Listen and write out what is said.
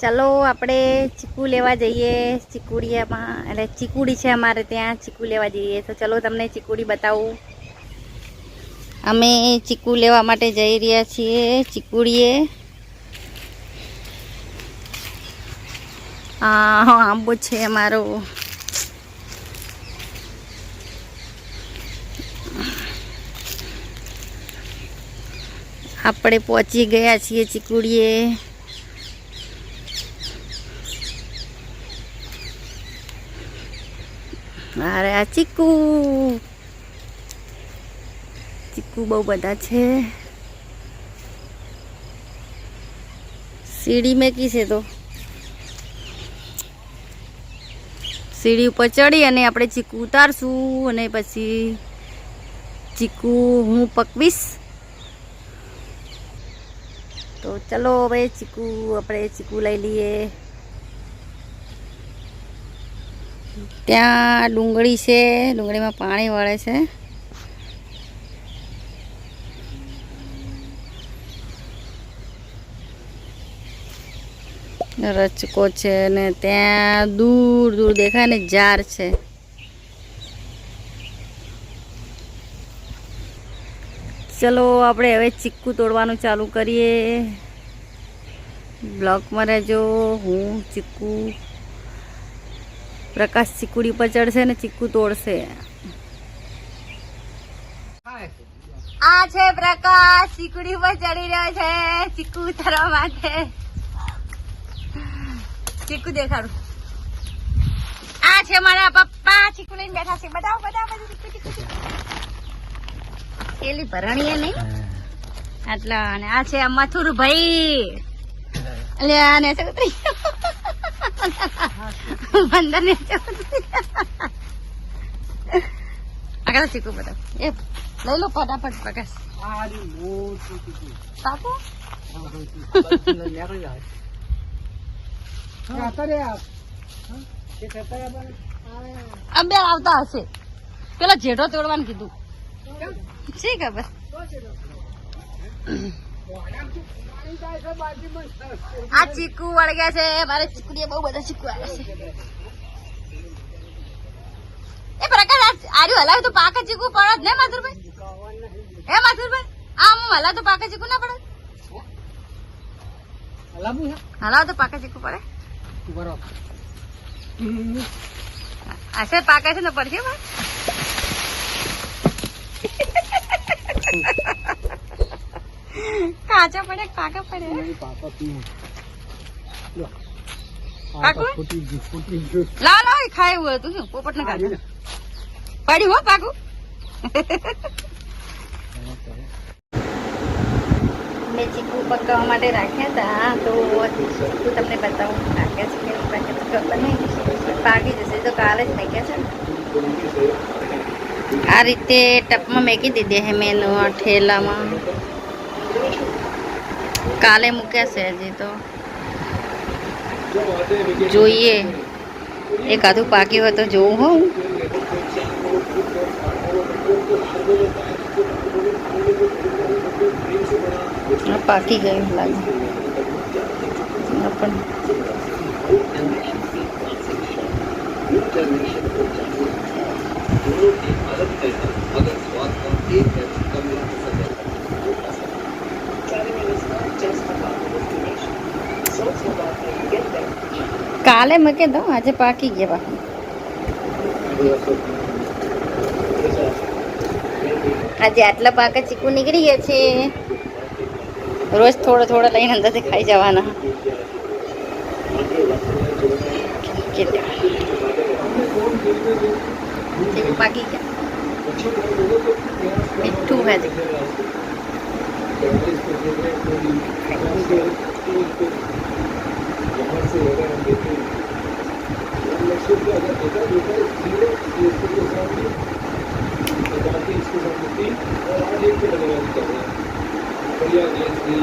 ચાલો આપણે ચીકુ લેવા જઈએ. ચીકુડિયામાં, એટલે ચીકુડી છે અમારે ત્યાં, ચીકુ લેવા જઈએ. તો ચલો તમને ચીકુડી બતાવું. અમે ચીકુ લેવા માટે જઈ રહ્યા છીએ ચીકુડીએ. આંબો છે અમારો. આપણે પહોંચી ગયા છીએ ચીકુડીએ. અરે આ ચીકુ. ચીકુ બહુ બધા છે. સીડી મેકી છે તો. સીડી ઉપર ચડી અને આપણે ચીકુ ઉતારશું અને પછી ચીકુ હું પકવીશ. તો ચલો હવે ચીકુ, આપણે ચીકુ લઈ લઈએ. ત્યાં ડુંગળી છે, ડુંગળીમાં પાણી વળે છે. રચકો છે ને ત્યાં દૂર દૂર દેખાય ને ઝાડ છે. ચલો આપણે હવે ચીક્કુ તોડવાનું ચાલુ કરીએ. બ્લોકમાં રહેજો, હું ચીક્કુ પ્રકાશ ચીકુડી પર ચડશે ને ચીકુ તોડશે. આ છે પ્રકાશ, ચીકુડી પર ચડી રહ્યો છે. ચીકુ ઉતરવા માટે. ચીકુ દેખાડું. આ છે મારા પપ્પા, ચીકુ લઈને બેઠા છે. બતાવો બધું ચીકુ ચીકુ ચીકુ. પેલી ભરણીએ નહીં? આટલા આ છે મથુર ભાઈ એટલે આ ને છે બંદર ને આગળ શીખવું બધા એ લઈ લો ફટાફટ પ્રકાશ સાપો અંબે આવતા હશે પેલા જેઠો તોડવાનું કીધું શી ખબર આ ચીકુ વળગ્યા છે. મારે ચીકુડીએ બહુ બધા ચીકુ આવ્યા છે. એ પ્રકાશ આર્યું હલાવે તો પાકા ચીકુ પડે જ ને માથુરભાઈ હે માથુરભાઈ આ હું હલાવ તો પાકા ચીકુ ના પડે? હલાવ તો પાકા ચીકુ પડે? આશે પાકા છે ને પડશે ભાઈ? કાચા પડે પાકા પડે. લાવ લાવ એ ખાય એવું હતું શું પોપટ ને કાઢે પડ્યું હો પાકું. મેં ચીકુ પકાવવા માટે રાખ્યા હતા તો ચીકુ તમને બતાવું રાખ્યા છે કેવું રાખ્યા તો ખબર નહીં. પાકી જશે તો કાલે જ મેક્યા છે આ રીતે ટપમાં મેકી દીધી હે મેં ઠેલામાં. કાલે મૂક્યા છે હજી તો જોઈએ એકાદું પાક્યું હોય તો જોવું હોઉં આ પાકી ગયું લાગે આ પણ કાલે મૂકે દઉં આજે પાકી ગયા આજે આટલા પાકે ચીકુ નીકળી ગયા છે. રોજ થોડો થોડો લઈને અંદરથી ખાઈ જવાના. પાકી ગયા? મીઠું ભાજી इसको समझती और आगे की लगेगा कर रहे हैं बढ़िया गैस भी